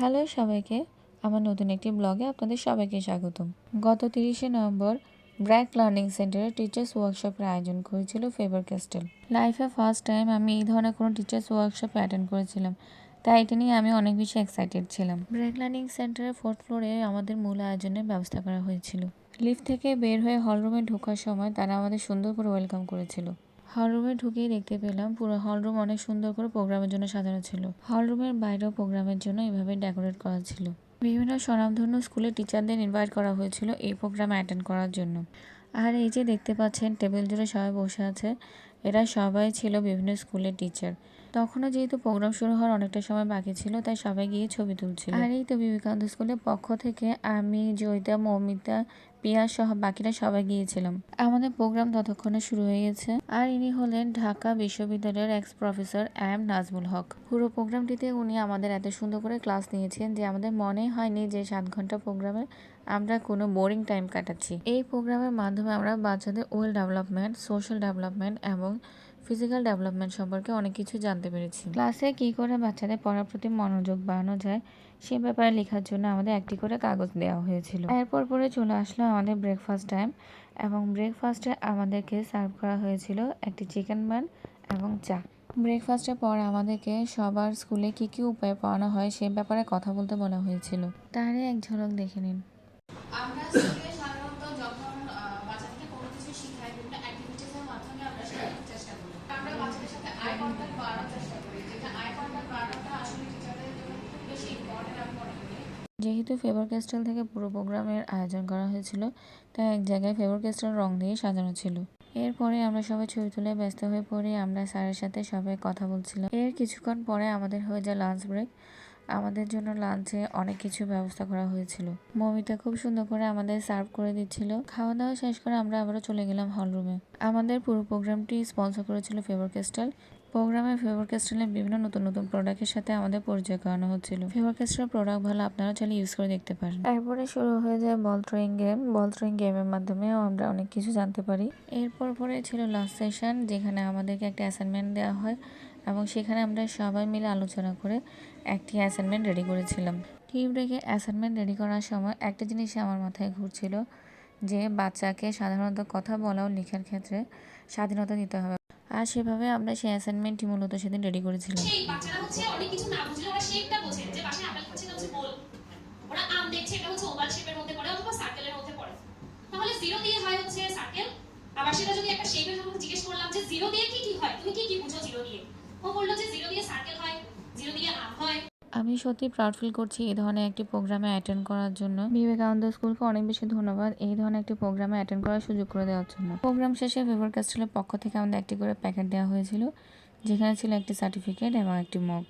Hello সবাইকে, আমার নতুন একটি ব্লগে আপনাদের সবাইকে স্বাগতম। গত তিরিশে নভেম্বর ব্র্যাক লার্নিং সেন্টারে টিচার্স ওয়ার্কশপের আয়োজন করেছিল ফেভার ক্যাস্টেল। লাইফে ফার্স্ট টাইম আমি এই ধরনের কোনো টিচার্স ওয়ার্কশপ অ্যাটেন্ড করেছিলাম, তাই এটা নিয়ে আমি অনেক বেশি এক্সাইটেড ছিলাম। ব্র্যাক লার্নিং সেন্টারের ফোর্থ ফ্লোরে আমাদের মূল আয়োজনের ব্যবস্থা করা হয়েছিল। লিফট থেকে বের হয়ে হলরুমে ঢোকার সময় তারা আমাদের সুন্দর করে ওয়েলকাম করেছিল। হলরুমে ঢুকেই দেখতে পেলাম, পুরো হলরুম অনেক সুন্দর করে প্রোগ্রামের জন্য সাজানো ছিল। হলরুমের বাইরেও প্রোগ্রামের জন্য এভাবে ডেকোরেট করা ছিল। বিভিন্ন স্বনামধন্য স্কুলের টিচারদের ইনভাইট করা হয়েছিল এই প্রোগ্রামে অ্যাটেন্ড করার জন্য। আর এই যে দেখতে পাচ্ছেন টেবিল জুড়ে সবাই বসে আছে। এরা সবাই ছিল বিভিন্ন স্কুলের টিচার তখনও যেহেতু প্রোগ্রাম শুরু হওয়ার অনেকটা সময় বাকি ছিল, তাই সবাই গিয়ে ছবি তুলছিল। আর এই তো বিবেকানন্দ স্কুলের পক্ষ থেকে আমি, জয়িতা, মৌমিতা পিয়া সহ বাকিরা সবাই গিয়েছিলাম। আমাদের প্রোগ্রাম ততক্ষণে শুরু হয়ে গেছে। আর ইনি হলেন ঢাকা বিশ্ববিদ্যালয়ের ex professor M Nazmul Haque. পুরো প্রোগ্রামটিতে উনি আমাদের এত সুন্দর করে ক্লাস নিয়েছেন যে আমাদের মনে হয়নি যে সাত ঘণ্টা প্রোগ্রামে আমরা কোনো বোরিং টাইম কাটাচ্ছি। এই প্রোগ্রামের মাধ্যমে আমরা বাচ্চাদের ওয়েল ডেভেলপমেন্ট সোশ্যাল ডেভেলপমেন্ট এবং ফিজিক্যাল ডেভেলপমেন্ট সম্পর্কে অনেক কিছু জানতে পেরেছি। ক্লাসে কী করে বাচ্চাদের পড়ার প্রতি মনোযোগ বাড়ানো যায় সে ব্যাপারে লেখার জন্য আমাদের একটি করে কাগজ দেওয়া হয়েছিল। এরপর পরে চলে আসলো আমাদের ব্রেকফাস্ট টাইম এবং ব্রেকফাস্টে আমাদেরকে সার্ভ করা হয়েছিল একটি চিকেন বান এবং চা। ব্রেকফাস্টের পর আমাদেরকে সবার স্কুলে কি কি উপায়ে পড়ানো হয় সে ব্যাপারে কথা বলতে বলা হয়েছিল। তারই এক ঝলক দেখে নিন। আমরা স্কুলে সাধারণত যখন আহ, বাচ্চাদেরকে কোনো কিছু শিখাই বিভিন্ন অ্যাক্টিভিটিসের মাধ্যমে আমরা শেখানোর চেষ্টা করি আমরা বাচ্চাদের সাথে আই কন্ট্যাক্ট বাড়ানোর চেষ্টা করি যেটা আই কন্ট্যাক্ট বাড়ানোটা আসলে টিচারদের জন্য খুব বেশি ইম্পর্টেন্ট আমি মনে করি যেহেতু ফেভার ক্যাস্টেল থেকে পুরো প্রোগ্রামের আয়োজন করা হয়েছিল, তাই এক জায়গায় ফেভার ক্যাস্টেল রং দিয়ে সাজানো ছিল। এরপরে আমরা সবাই ছবি তুলে ব্যস্ত হয়ে পড়ে, আমরা স্যারের সাথে সবাই কথা বলছিলাম। এর কিছুক্ষণ পরে আমাদের হয়ে যায় লাঞ্চ ব্রেক আমাদের জন্য লাঞ্চে অনেক কিছু ব্যবস্থা করা হয়েছিল। মমিতা খুব সুন্দর করে আমাদের সার্ভ করে দিচ্ছিল। খাওয়া দাওয়া শেষ করে আমরা আবারও চলে গেলাম হলরুমে আমাদের পুরো প্রোগ্রামটি স্পন্সর করেছিল ফেভার ক্যাস্টেল প্রোগ্রামে ফেভার ক্যাস্টেলের বিভিন্ন নতুন নতুন প্রোডাক্টের সাথে আমাদের পরিচয় করানো হচ্ছিল। ফেভার ক্যাস্টেলের প্রোডাক্ট ভালো আপনারা চাইলে ইউজ করে দেখতে পারেন। এরপরে শুরু হয়ে যায় ball throwing game ball throwing গেমের মাধ্যমেও আমরা অনেক কিছু জানতে পারি। এরপর পরে ছিল লাস্ট সেশন যেখানে আমাদেরকে একটা অ্যাসাইনমেন্ট দেওয়া হয় এবং সেখানে আমরা সবাই মিলে আলোচনা করে একটি অ্যাসাইনমেন্ট রেডি করেছিলাম। টি ব্রেকে অ্যাসাইনমেন্ট রেডি করার সময় একটা জিনিস আমার মাথায় ঘুরছিল যে বাচ্চাকে সাধারণত কথা বলা ও লেখার ক্ষেত্রে স্বাধীনতা দিতে হবে। আর সেভাবে আমরা সেই অ্যাসাইনমেন্টটি মূলত সেদিন রেডি করেছিলাম। সেই বাচ্চারা হচ্ছে অনেক কিছু না বুঝলে ওরা শেপটা বোঝে। যে আপেল খাচ্ছে এটা হচ্ছে গোল ওরা আম দেখছে, এটা হচ্ছে ওভাল শেপের মধ্যে পড়ে অথবা সার্কেলের মধ্যে পড়ে। তাহলে জিরো দিয়ে হয় হচ্ছে সার্কেল আবার সেটা যদি একটা শেপের জিজ্ঞেস করলাম যে জিরো দিয়ে কি কি হয়, তুমি কি কি বুঝো জিরো দিয়ে? ও বলল যে জিরো দিয়ে সার্কেল হয় আমি সত্যি প্রাউড ফিল করছি এই ধরনের একটি প্রোগ্রামে অ্যাটেন্ড করার জন্য। বিবেকানন্দ স্কুলকে অনেক বেশি ধন্যবাদ এই ধরনের একটি প্রোগ্রামে অ্যাটেন্ড করার সুযোগ করে দেওয়ার জন্য। প্রোগ্রাম শেষে ফেভার ক্যাস্টেলের পক্ষ থেকে আমাদের একটি করে প্যাকেট দেওয়া হয়েছিল যেখানে ছিল একটি সার্টিফিকেট এবং একটি মগ